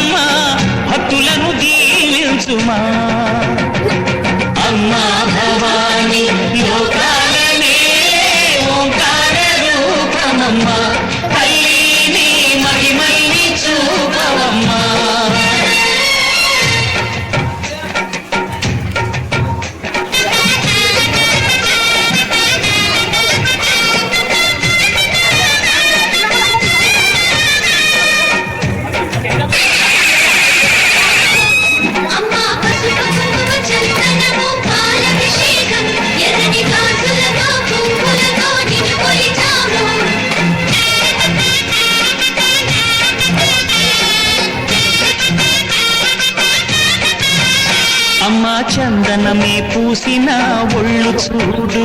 అమ్మా భక్తులను దీవించుమా. అమ్మా భవాని లోకాలనే ఓంకార రూపమమ్మా. అమ్మ చందనమే పూసిన ఒళ్ళు చూడు.